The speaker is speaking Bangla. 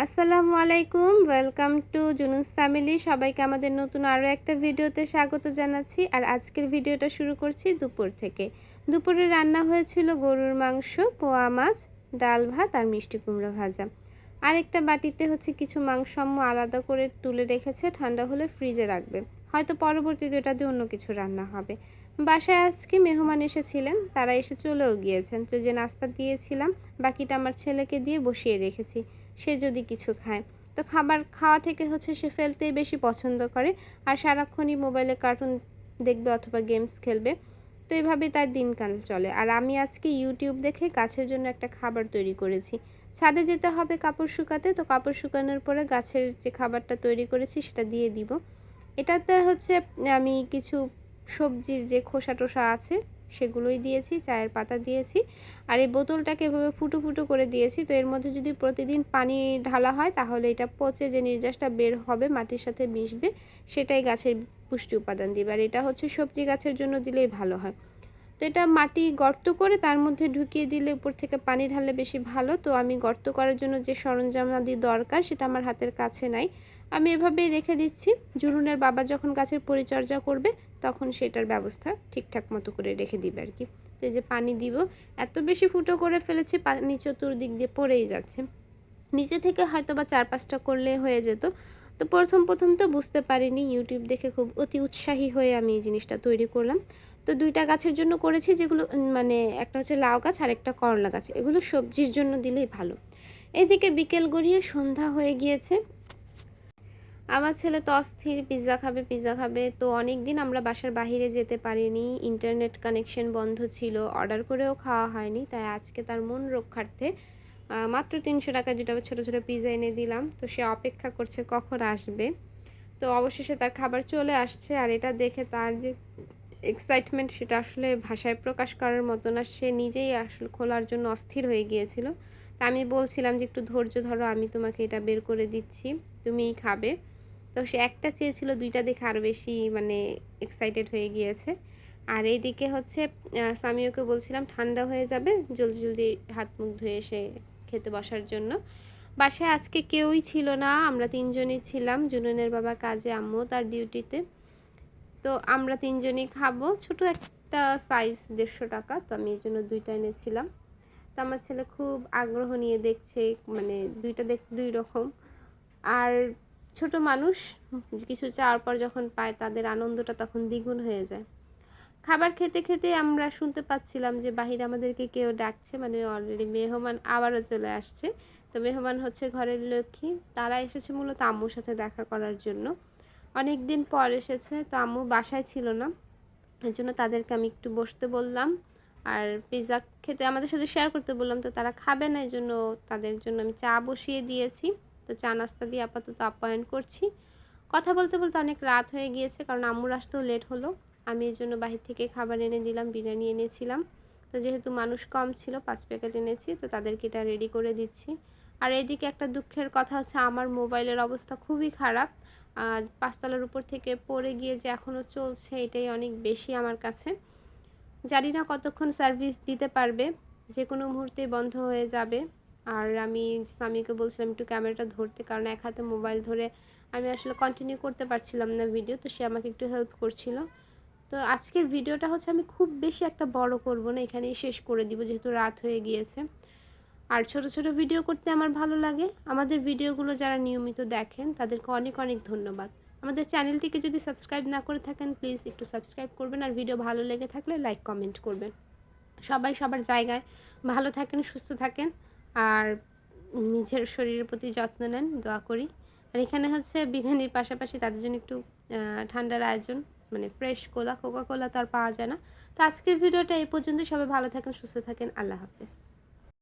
আসসালামু আলাইকুম ওয়েলকাম টু জুনুস ফ্যামিলি সবাইকে আমাদের নতুন আরও একটা ভিডিওতে স্বাগত জানাচ্ছি। আর আজকের ভিডিওটা শুরু করছি দুপুর থেকে। দুপুরে রান্না হয়েছিল গরুর মাংস, পোয়া মাছ, ডাল ভাত আর মিষ্টি কুমড়ো ভাজা। আরেকটা বাটিতে হচ্ছে কিছু মাংস আলাদা করে তুলে রেখেছে, ঠান্ডা হলে ফ্রিজে রাখবে। হয়তো পরবর্তীতে ওটা দিয়ে অন্য কিছু রান্না হবে। বাসায় আজকে মেহমান এসেছিলেন, তারা এসে চলেও গিয়েছেন। তো যে নাস্তা দিয়েছিলাম, বাকিটা আমার ছেলেকে দিয়ে বসিয়ে রেখেছি। সে যদি কিছু খায়। তো খাবার খাওয়া থেকে হচ্ছে সে ফেলতেই বেশি পছন্দ করে। আর সারাক্ষণই মোবাইলে কার্টুন দেখবে অথবা গেমস খেলবে। তো এইভাবে তার দিনকাল চলে। আর আমি আজকে ইউটিউব দেখে গাছের জন্য একটা খাবার তৈরি করেছি। ছাদে যেতে হবে কাপড় শুকাতে। তো কাপড় শুকানোর পরে গাছের যে খাবারটা তৈরি করেছি সেটা দিয়ে দিব। এটাতে হচ্ছে আমি কিছু সবজির যে খোসা টোসা আছে সেগুলোই দিয়েছি, চায়ের পাতা দিয়েছি। আর এই বোতলটাকে এভাবে ফুটো ফুটো করে দিয়েছি। তো এর মধ্যে যদি প্রতিদিন পানি ঢালা হয়, তাহলে এটা পচে যে নির্যাসটা বের হবে, মাটির সাথে মিশবে, সেটাই গাছের পুষ্টি উপাদান দিবে। আর এটা হচ্ছে সবজি গাছের জন্য দিলেই ভালো হয়। তো এটা মাটি গর্ত করে তার মধ্যে ঢুকিয়ে দিলে উপর থেকে পানি ঢাললে বেশি ভালো। তো আমি গর্ত করার জন্য যে সরঞ্জাম আদি দরকার, সেটা আমার হাতের কাছে নাই। আমি এভাবেই রেখে দিচ্ছি। জুনুনের বাবা যখন গাছের পরিচর্যা করবে তখন সেটার ব্যবস্থা ঠিকঠাক মতো করে রেখে দিবে আর কি। তো যে পানি দিব, এত বেশি ফুটো করে ফেলেছি, পানি চতুর্দিক দিয়ে পড়েই যাচ্ছে। নিচে থেকে হয়তো বা চার পাঁচটা করলে হয়ে যেত। তো প্রথম প্রথম তো বুঝতে পারিনি, ইউটিউব দেখে খুব অতি উৎসাহী হয়ে আমি এই জিনিসটা তৈরি করলাম। তো দুইটা গাছের জন্য করেছি যেগুলো মানে একটা হচ্ছে লাউ গাছ আর একটা করলা গাছ। এগুলো সবজির জন্য দিলেই ভালো। এদিকে বিকেল গড়িয়ে সন্ধ্যা হয়ে গিয়েছে। আমার ছেলে তো অস্থির পিৎজা খাবে পিৎজা খাবে। তো অনেক দিন আমরা বাসার বাহিরে যেতে পারিনি। ইন্টারনেট কানেকশন বন্ধ ছিল অর্ডার করেও খাওয়া হয়নি। তাই আজকে তার মন রক্ষার্থে মাত্র তিনশো টাকা দুটো ছোটো ছোটো পিৎজা এনে দিলাম। তো সে অপেক্ষা করছে কখন আসবে। তো অবশেষে তার খাবার চলে আসছে আর এটা দেখে তার যে এক্সাইটমেন্ট সেটা আসলে ভাষায় প্রকাশ করার মতো না। সে নিজেই আসলে খোলার জন্য অস্থির হয়ে গিয়েছিল। তা আমি বলছিলাম যে, একটু ধৈর্য ধরো, আমি তোমাকে এটা বের করে দিচ্ছি। তুমিই খাবে। তো সে একটা চেয়েছিল, দুইটা দেখে আরও বেশি মানে এক্সাইটেড হয়ে গিয়েছে। আর এইদিকে হচ্ছে সামিওকে বলছিলাম, ঠান্ডা হয়ে যাবে, জলদি জলদি হাত মুখ ধুয়ে এসে খেতে বসার জন্য। বাসায় আজকে কেউই ছিল না, আমরা তিনজনই ছিলাম, জুনুনের বাবা, কাজে, আম্মু তার ডিউটিতে। তো আমরা তিনজনই খাব, ছোট একটা সাইজ দেড়শো টাকা, তো আমি এই জন্য দুইটা এনেছিলাম। তো আমার ছেলে খুব আগ্রহ নিয়ে দেখছে মানে দুইটা দেখ, দুই রকম। আর ছোট মানুষ, কিছু চাওয়ার পর যখন পায় তাদের আনন্দটা তখন দ্বিগুণ হয়ে যায়। খাবার খেতে খেতে আমরা শুনতে পাচ্ছিলাম যে বাহিরে আমাদেরকে কেউ ডাকছে মানে অলরেডি মেহমান আবারও চলে আসছে। তো মেহমান হচ্ছে ঘরের লক্ষ্মী। তারা এসেছে মূলত আম্মুর সাথে দেখা করার জন্য। অনেক দিন পর এসেছে, তো আম্মু বাসায় ছিল না। এর জন্য তাদেরকে আমি একটু বসতে বললাম। আর পিৎজা খেতে আমাদের সাথে শেয়ার করতে বললাম, তো তারা খাবে না এই জন্য তাদের জন্য আমি চা বসিয়ে দিয়েছি। তো চা নাস্তা দিয়ে আপাতত আপ্যায়ন করছি। কথা বলতে বলতে অনেক রাত হয়ে গিয়েছে, কারণ আম্মুর আসতেও লেট হলো। আমি এর জন্য বাহির থেকে খাবার এনে দিলাম, বিরিয়ানি এনেছিলাম। তো যেহেতু মানুষ কম ছিল, পাঁচ প্যাকেট এনেছি, তো তাদেরকে এটা রেডি করে দিচ্ছি। আর এদিকে একটা দুঃখের কথা হচ্ছে, আমার মোবাইলের অবস্থা খুবই খারাপ। পাঁচতলার উপর থেকে পড়ে গিয়ে যে এখনও চলছে, এটাই অনেক বেশি আমার কাছে। জানি না কতক্ষণ সার্ভিস দিতে পারবে যে কোনো মুহূর্তে বন্ধ হয়ে যাবে। আর আমি স্বামীকে বলছিলাম একটু ক্যামেরাটা ধরতে, কারণ এক হাতে মোবাইল ধরে আমি আসলে কন্টিনিউ করতে পারছিলাম না ভিডিও তো সে আমাকে একটু হেল্প করছিল। তো আজকের ভিডিওটা হচ্ছে আমি খুব বেশি একটা বড় করব না, এখানেই শেষ করে দিব, যেহেতু রাত হয়ে গিয়েছে। আর ছোট ছোট ভিডিও করতে আমার ভালো লাগে। আমাদের ভিডিওগুলো যারা নিয়মিত দেখেন, তাদেরকে অনেক অনেক ধন্যবাদ। আমাদের চ্যানেলটিকে যদি সাবস্ক্রাইব না করে থাকেন প্লিজ একটু সাবস্ক্রাইব করবেন, আর ভিডিও ভালো লেগে থাকলে লাইক কমেন্ট করবেন। সবাই সবার জায়গায় ভালো থাকেন, সুস্থ থাকেন। আর নিজের শরীরের প্রতি যত্ন নেন, দোয়া করি। আর এখানে হচ্ছে বিরিয়ানির পাশাপাশি তাদের জন্য একটু ঠান্ডার আয়োজন মানে ফ্রেশ কোলা কোকা কোলা তো আর পাওয়া যায় না। তো আজকের ভিডিওটা এই পর্যন্ত সবাই ভালো থাকেন, সুস্থ থাকেন। আল্লাহ হাফেজ।